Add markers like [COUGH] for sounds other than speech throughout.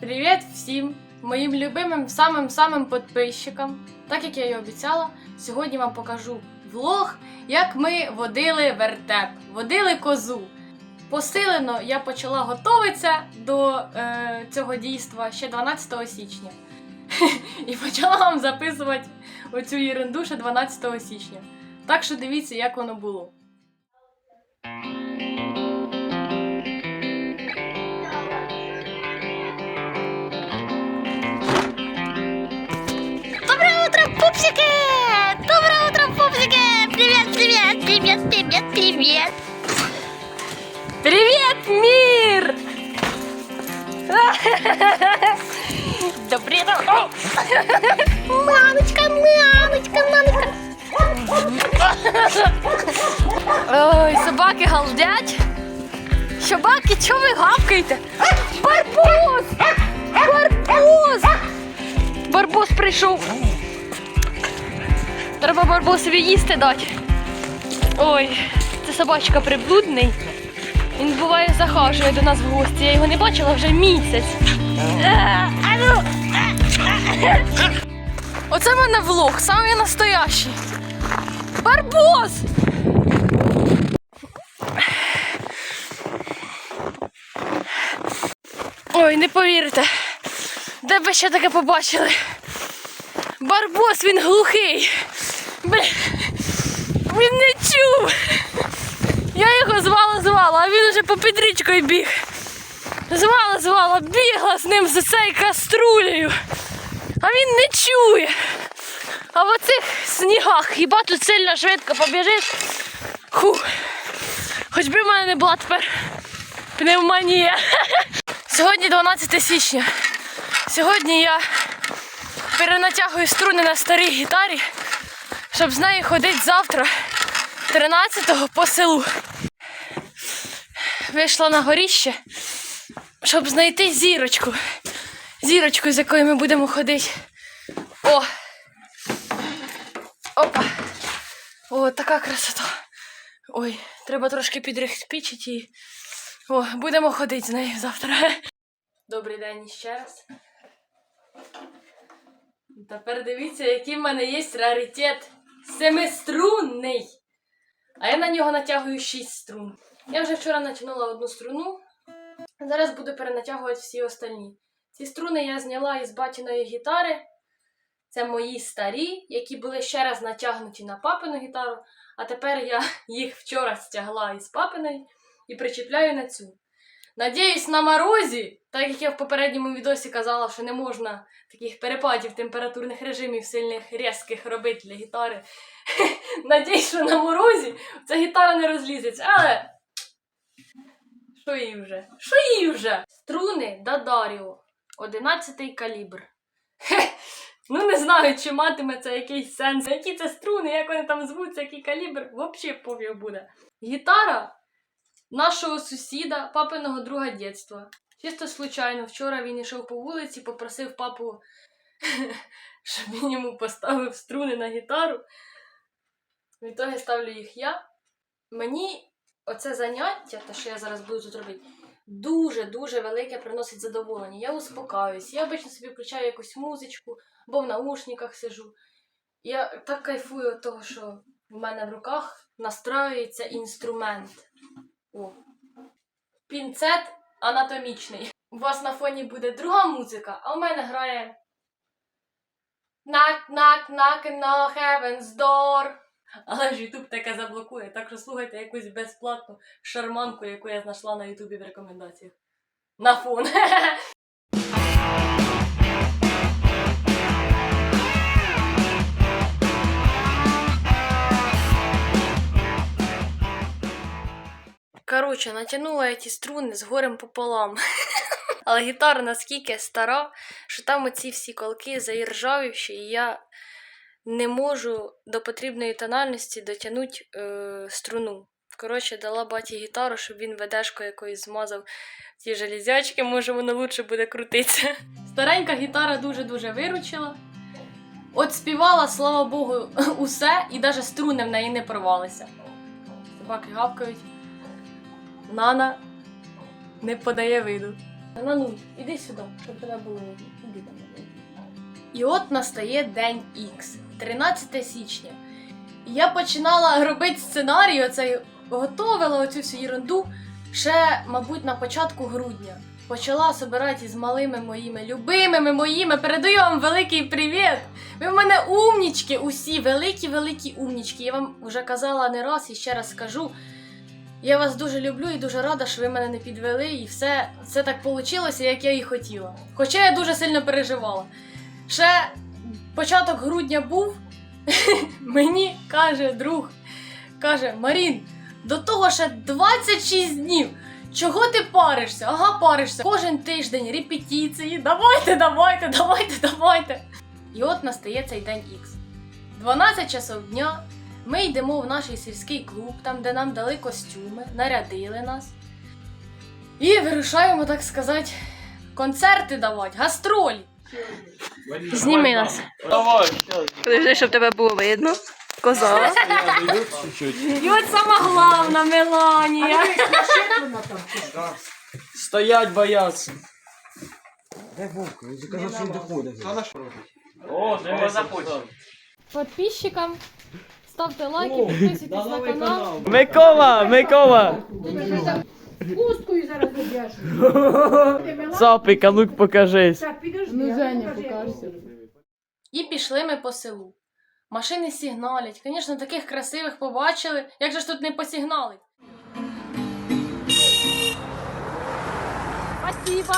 Привіт всім моїм любимим самим-самим підписчикам. Так як я і обіцяла, сьогодні вам покажу влог, як ми водили вертеп, водили козу. Посилено я почала готуватися до е, цього дійства ще 12 січня. [LAUGHS] І почала вам записувати оцю єрунду ще 12 січня. Так що дивіться, як воно було. пупсики! Доброе утро, пупсики! Привет, привет, привет, привет, привет! Привіт, мір! [LAUGHS] Добрий ранок! Мамочка, мамочка, мамочка! Ой, собаки галдять. Собаки, чого ви гавкаєте? Барбос! Барбос! Барбос прийшов. Треба барбосові їсти дати. Ой, це собачка приблудний. Він буває захажує до нас в гості. Я його не бачила вже місяць. Оце в мене влог, самий настоящий. Барбос! Ой, не повірите. Де б ви ще таке побачили? Барбос, він глухий. Він не чув. Я його звала, звала, а він уже по підрічкою біг. Звала, звала, бігла з ним за цією каструлею. А він не чує. А в оцих снігах хіба тут сильно швидко побіжить? Ху. Хоч би в мене не була тепер пневмонія. [LAUGHS] Сьогодні 12 січня. Сьогодні я перенатягую струни на старій гітарі, щоб з нею ходити завтра, 13-го по селу. Вийшла на горіще, щоб знайти зірочку. Зірочку, з якою ми будемо ходити. О! Опа! О, така красота. Ой, треба трошки підрихпічити і. О, будемо ходити з нею завтра. [LAUGHS] Добрий день ще раз. Тепер дивіться, який в мене є раритет. Семиструнний. А я на нього натягую 6 струн. Я вже вчора натягнула одну струну. Зараз буду перенатягувати всі остальні. Ці струни я зняла із батіної гітари. Це мої старі, які були ще раз натягнуті на папину гітару. А тепер я їх вчора стягла із папиної і причіпляю на цю. Надіюсь, на морозі, так як я в попередньому відосі казала, що не можна таких перепадів температурних режимів сильних різких робити для гітари. [LAUGHS] Надіюсь, що на морозі ця гітара не розлізеться, але. Що їй вже? Що їй вже? Струни Дадаріо. 11 калібр. [LAUGHS] Ну не знаю, чи матиме це якийсь сенс. Які це струни, як вони там звуться, який калібр, взагалі пофіг буде. Гітара нашого сусіда, папиного друга дєтства. Чисто случайно, вчора він йшов по вулиці, попросив папу, [LAUGHS] щоб він йому поставив струни на гітару. В ітогі ставлю їх я. Мені оце заняття, те, що я зараз буду тут робити, дуже-дуже велике приносить задоволення. Я успокаюсь. Я обично собі включаю якусь музичку, або в наушниках сижу. Я так кайфую від того, що в мене в руках настраюється інструмент. О. Пінцет анатомічний. У вас на фоні буде друга музика, а у мене грає Knock, knock, knock no heaven's door. Але ж Ютуб таке заблокує, так що слухайте якусь безплатну шарманку, яку я знайшла на Ютубі в рекомендаціях. На фон. [LAUGHS] Коротше, натягнула я ті струни з горем пополам. [LAUGHS] Але гітара наскільки стара, що там оці всі колки заіржавівші, і я не можу до потрібної тональності дотягнути е, струну. Коротше, дала баті гітару, щоб він ведешкою якоюсь змазав ті железячки, може воно лучше буде крутитися. [LAUGHS] Старенька гітара дуже-дуже виручила. От співала, слава Богу, [LAUGHS] усе, і навіть струни в неї не порвалися. Собаки гавкають. Нана не подає виду. На нуль, іди сюди, щоб тебе було видно. І от настає день Х, 13 січня. І я починала робити сценарій, оцей готовила оцю всю ерунду ще, мабуть, на початку грудня. Почала собирати з малими моїми любимими моїми. Передаю вам великий привіт! Ви в мене умнічки, усі, великі-великі умнічки. Я вам вже казала не раз і ще раз скажу. Я вас дуже люблю і дуже рада, що ви мене не підвели, і все, все так вийшло, як я і хотіла. Хоча я дуже сильно переживала. Ще початок грудня був, [LAUGHS] мені каже друг, каже: Марін, до того ще 26 днів. Чого ти паришся? Ага, паришся. Кожен тиждень репетиції. Давайте, давайте, давайте, давайте. І от настає цей день Х. 12 часов дня. Ми йдемо в наш сільський клуб, там, де нам дали костюми, нарядили нас. І вирушаємо, так сказати, концерти давати, гастролі. Зніми нас. Давай. Подожди, щоб тебе було видно. Коза. І от сама головна Меланія. Стоять бояться. Де Вовка? Він казав, що він доходить. О, дивися. Підписчикам ставте лайки, підписуйтесь на канал. Микола, Микола. Пусткою зараз одяжу. Цапик, а ну покажись. Так, підожди. Ну, Женя, покажся. І пішли ми по селу. Машини сигналять. Звісно, таких красивих побачили. Як же ж тут не посигналить? Спасибо.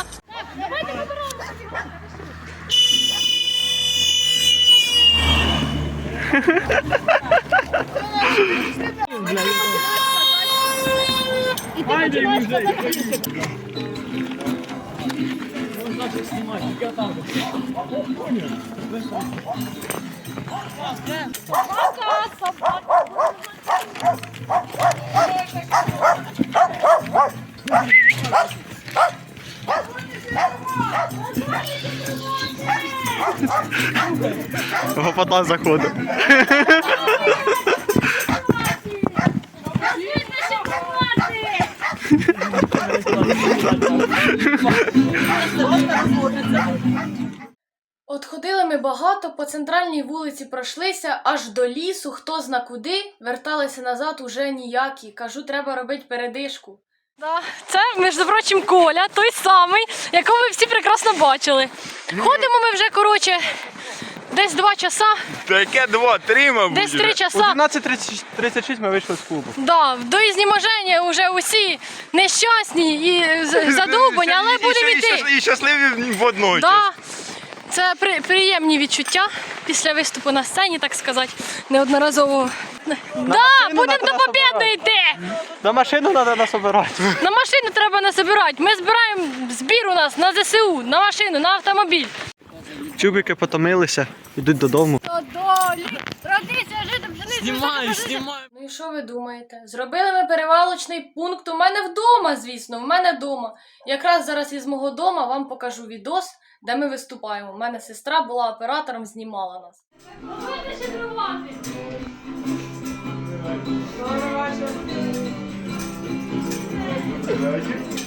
І ти починаєш подавитися. Собака, собака. Собака. Гопота заходить. От ходили ми багато, по центральній вулиці пройшлися, аж до лісу, хто зна куди, верталися назад уже ніякі. Кажу, треба робити передишку. Да, це, між прочим, Коля, той самий, якого ви всі прекрасно бачили. Ходимо ми вже, коротше, десь два часа, Та яке два, три, мабуть. десь три часа. 12.36 ми вийшли з клубу. Да, в до ізнеможення вже усі нещасні і з- [LAUGHS] задовбані, але будемо і- і йти. І щасливі в одної. Да, це при, приємні відчуття після виступу на сцені, так сказати, неодноразово. Да, будемо до нас йти! На машину треба нас обирати. На машину треба не збирати. Ми збираємо збір у нас на ЗСУ, на машину, на автомобіль. Чубики потомилися, йдуть додому. Знімай, знімай. Ну і що ви думаєте? Зробили ми перевалочний пункт у мене вдома, звісно, в мене вдома. Якраз зараз із мого дома вам покажу відос, де ми виступаємо. У мене сестра була оператором, знімала нас. Доброго вечора.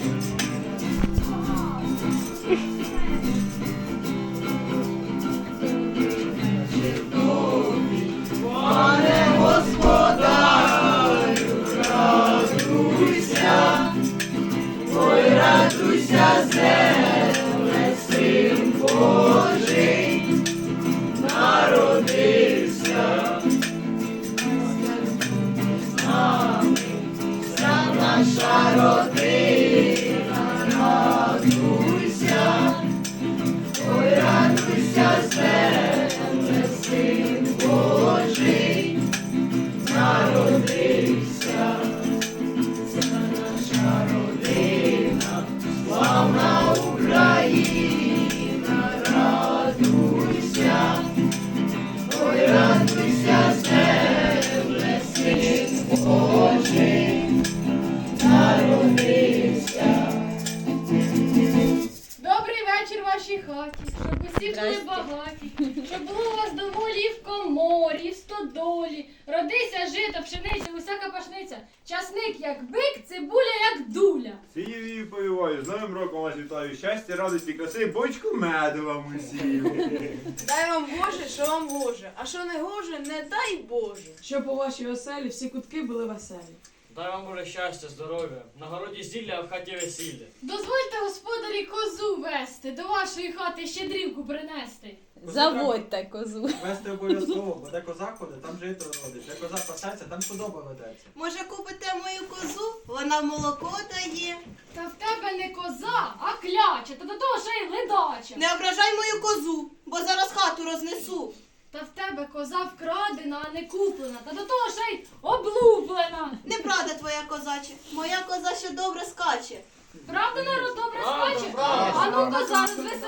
Сієві з Новим роком вас вітаю. Щастя, радості, краси, бочку меду вам усім. [LAUGHS] Дай вам Боже, що вам гоже, а що не гоже, не дай Боже. Щоб у вашій оселі всі кутки були веселі. Дай вам Боже щастя, здоров'я. На городі зілля, а в хаті весілля. Дозвольте господарі козу вести, до вашої хати щедрівку принести. Заводьте козу. Вести обов'язково, бо де коза ходить, там жито родить. Де коза пасеться, там худоба ведеться. Може купите мою козу? Вона молоко дає. Та в тебе не коза, а кляча, та до того ще й ледача. Не ображай мою козу, бо зараз хату рознесу. Та в тебе коза вкрадена, а не куплена, та до того ще й облуплена. Неправда твоя козаче, моя коза ще добре скаче. Правда, народ добре скаче? А ну коза, розвеселися,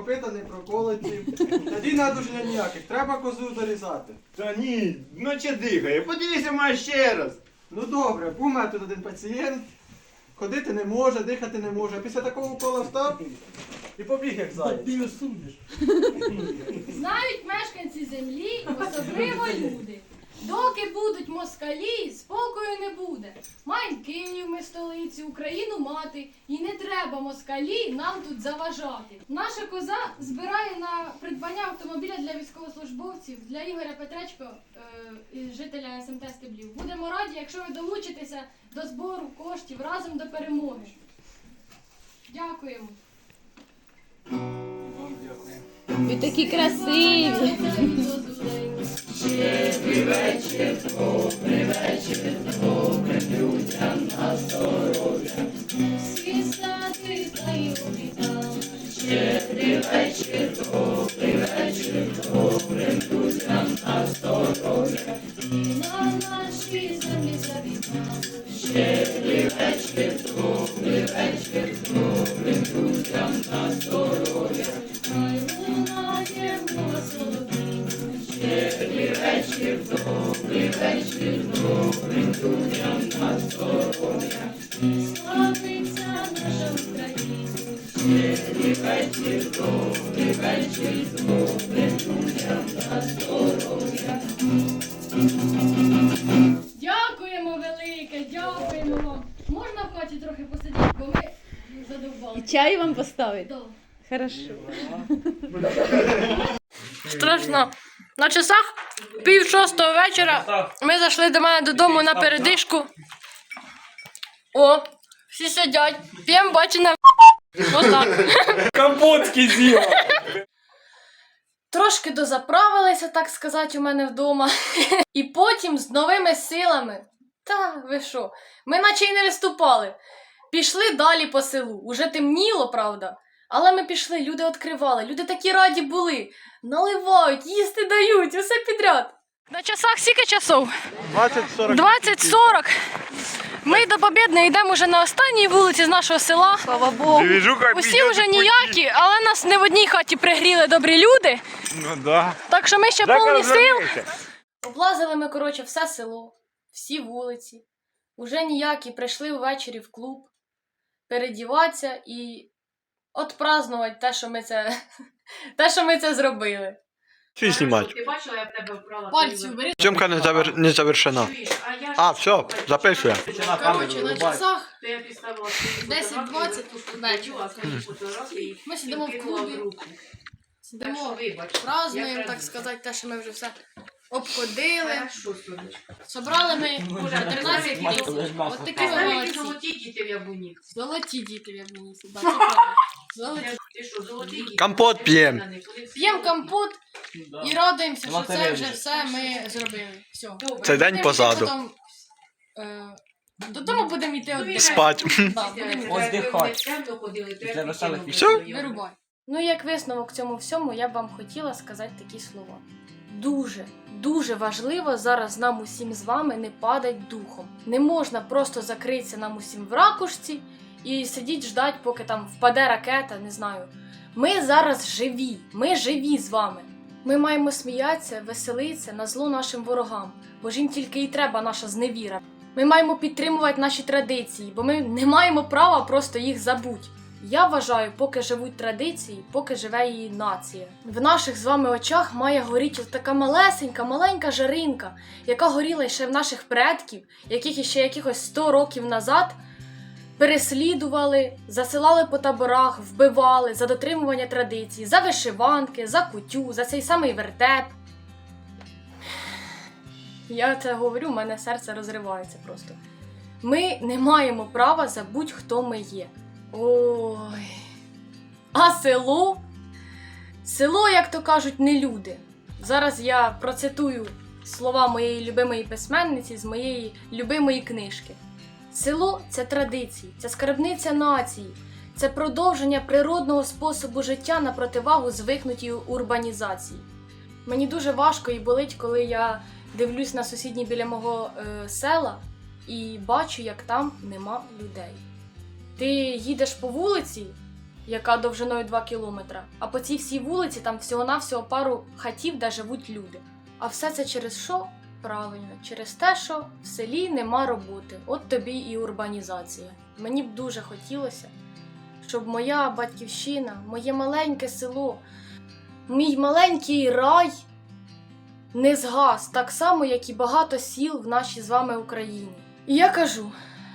копита не проколоті. Тоді надуження ніяких, треба козу дорізати. Та ні, наче дихає. Подивіться мене ще раз. Ну добре, був у мене тут один пацієнт, ходити не може, дихати не може. Після такого укола встав і побіг як заєць. Знають мешканці землі, особливо люди. Доки будуть москалі, спокою не буде. Маємо Київ ми столицю, Україну мати, і не треба москалі нам тут заважати. Наша коза збирає на придбання автомобіля для військовослужбовців для Ігоря Петречко, е, жителя СМТ Стеблів. Будемо раді, якщо ви долучитеся до збору коштів разом до перемоги. Дякуємо. Ви такі красиві. Всі сади й обітали. Щедрий вечір, добрий вечір, добрим друзям на здоров'я. На нашій землі завітали. Щедрий вечір, добрий Дякуємо велике, дякуємо вам. Можна в хаті трохи посидіти, бо ми задовбали. Чай вам поставити? Да. Хорошо. Страшно. На часах пів шостого вечора ми зайшли до мене додому на передишку. О, всі сидять, п'ємо бачення. Отак. Компотський з'їв. Трошки дозаправилися, так сказати, у мене вдома. І потім з новими силами. Та ви що? Ми наче й не виступали. Пішли далі по селу. Уже темніло, правда. Але ми пішли, люди відкривали, люди такі раді були. Наливають, їсти дають, усе підряд. На часах скільки часов? 20-40. 20-40. Ми до Побєдної йдемо вже на останній вулиці з нашого села. Слава Богу. Двіжуха Усі піде вже по ніякі, але нас не в одній хаті пригріли добрі люди. Ну да. Так що ми ще Так повні сил. Облазили ми, коротше, все село, всі вулиці. Уже ніякі прийшли ввечері в клуб передіватися і отпразнувати те, що ми це, [LAUGHS] те, що ми це зробили. Чи знімати? Ти бачила, я в тебе вбрала? Пальці. Зйомка не, завер... не завершена. А все, записує. Коротше, на часах То я підставила 10-20 вечора. Ми сидимо в клубі. Сидимо, празднуємо, так сказати, те, що ми вже все обходили. Собрали ми вже 13 тисяч. От такі ми молодці. Золоті діти в яблуні. Золоті діти в Яблуніці. да, [LAUGHS] це? Компот п'єм. П'ємо компот і радуємося, що це вже все ми зробили. Все. Цей день Будемо позаду. йти потім, е, Додому будемо йти віддихати. Спать. Да, будемо. Оздихать. Для веселих. Вирубай. Ну як висновок цьому всьому, я б вам хотіла сказати такі слова. Дуже, дуже важливо зараз нам усім з вами не падать духом. Не можна просто закритися нам усім в ракушці і сидіть ждать, поки там впаде ракета, не знаю. Ми зараз живі, ми живі з вами. Ми маємо сміятися, веселитися на зло нашим ворогам, бо ж їм тільки і треба наша зневіра. Ми маємо підтримувати наші традиції, бо ми не маємо права просто їх забути. Я вважаю, поки живуть традиції, поки живе її нація. В наших з вами очах має горіти така малесенька, маленька жаринка, яка горіла ще в наших предків, яких іще якихось 100 років назад переслідували, засилали по таборах, вбивали за дотримування традицій, за вишиванки, за кутю, за цей самий вертеп. Я це говорю, в мене серце розривається просто. Ми не маємо права забути, хто ми є. Ой. А село? Село, як то кажуть, не люди. Зараз я процитую слова моєї любимої письменниці з моєї любимої книжки. Село це традиції, це скарбниця нації, це продовження природного способу життя на противагу звикнутій урбанізації. Мені дуже важко і болить, коли я дивлюсь на сусідні біля мого е, села і бачу, як там нема людей. Ти їдеш по вулиці, яка довжиною 2 кілометра, а по цій всій вулиці там всього-навсього пару хатів, де живуть люди. А все це через що? Правильно, через те, що в селі нема роботи. От тобі і урбанізація. Мені б дуже хотілося, щоб моя батьківщина, моє маленьке село, мій маленький рай не згас так само, як і багато сіл в нашій з вами Україні. І я кажу,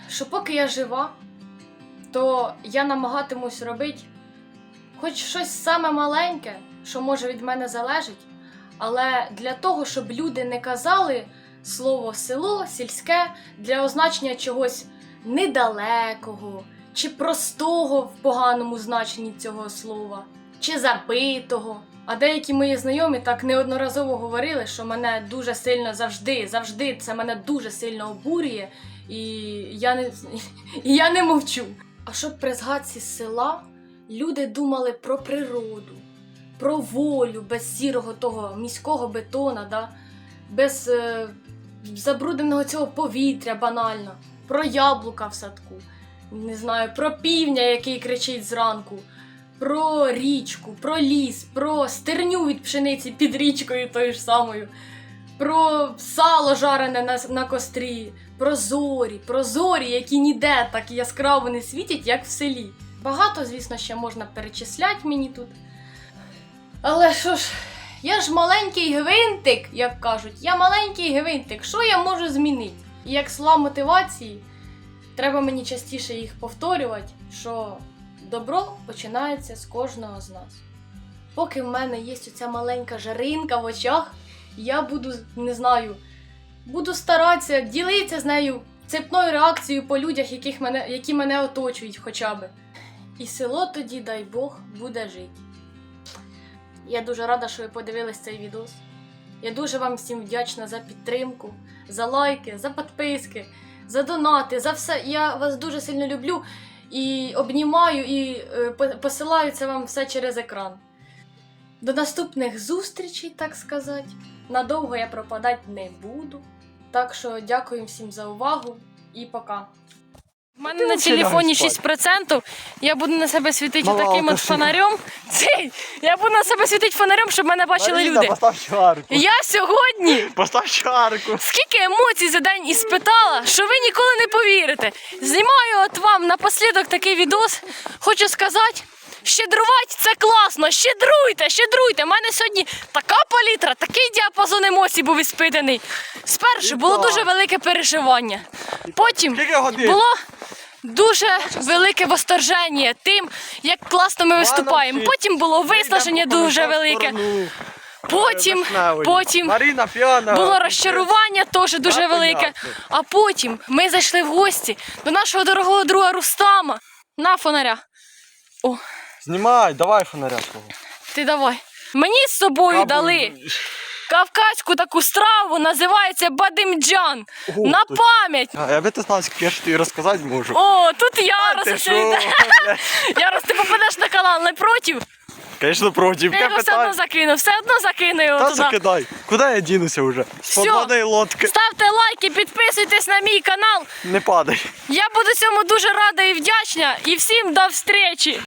що поки я жива, то я намагатимусь робити хоч щось саме маленьке, що може від мене залежить, але для того, щоб люди не казали слово село, сільське для означення чогось недалекого чи простого в поганому значенні цього слова, чи забитого. А деякі мої знайомі так неодноразово говорили, що мене дуже сильно завжди, завжди це мене дуже сильно обурює, і я не, і я не мовчу. А щоб при згадці села люди думали про природу, про волю без сірого того міського бетона, да? без е, забрудненого цього повітря банально, про яблука в садку, не знаю, про півня, який кричить зранку, про річку, про ліс, про стерню від пшениці під річкою тою ж самою, про сало жарене на, на кострі, про зорі, про зорі, які ніде так яскраво не світять, як в селі. Багато, звісно, ще можна перечисляти мені тут. Але що ж, я ж маленький гвинтик, як кажуть, я маленький гвинтик, що я можу змінити? І як слова мотивації, треба мені частіше їх повторювати, що добро починається з кожного з нас. Поки в мене є оця маленька жаринка в очах, я буду, не знаю, буду старатися ділитися з нею цепною реакцією по людях, яких мене, які мене оточують хоча б. І село тоді, дай Бог, буде жити. Я дуже рада, що ви подивились цей відос. Я дуже вам всім вдячна за підтримку, за лайки, за підписки, за донати, за все. Я вас дуже сильно люблю і обнімаю і е, посилаю це вам все через екран. До наступних зустрічей, так сказати. Надовго я пропадати не буду. Так що дякую всім за увагу і пока. У мене на телефоні 6%. Я буду на себе світити Мала таким от фонарем. [LAUGHS] Цей, я буду на себе світити фонарем, щоб мене бачили люди. постав чарку. Я сьогодні [LAUGHS] Постав чарку. скільки емоцій за день іспитала, що ви ніколи не повірите. Знімаю от вам напослідок такий відос. Хочу сказати. Щедрувати це класно, щедруйте, щедруйте. У мене сьогодні така палітра, такий діапазон емоцій був іспитаний. Спершу було дуже велике переживання. Потім було дуже велике восторження тим, як класно ми виступаємо. Потім було виснаження дуже велике. Потім, потім було розчарування теж дуже велике. А потім ми зайшли в гості до нашого дорогого друга Рустама. На фонаря. Знімай, давай фонаря свого. Ти давай. Мені з собою дали кавказьку таку страву, називається бадимджан. О, На тут- пам'ять. А, я би ти знав, скільки я ж тобі розказати можу. О, тут Ти Ярос. що? [LAUGHS] ще. Ярос, ти попадеш на канал не проти? Звісно, проти. Я його все одно закину, все одно закину його Та туди. закидай. Куди я дінуся вже? З Всьо. подводної лодки. Ставте лайки, підписуйтесь на мій канал. Не падай. Я буду цьому дуже рада і вдячна. І всім до встречі!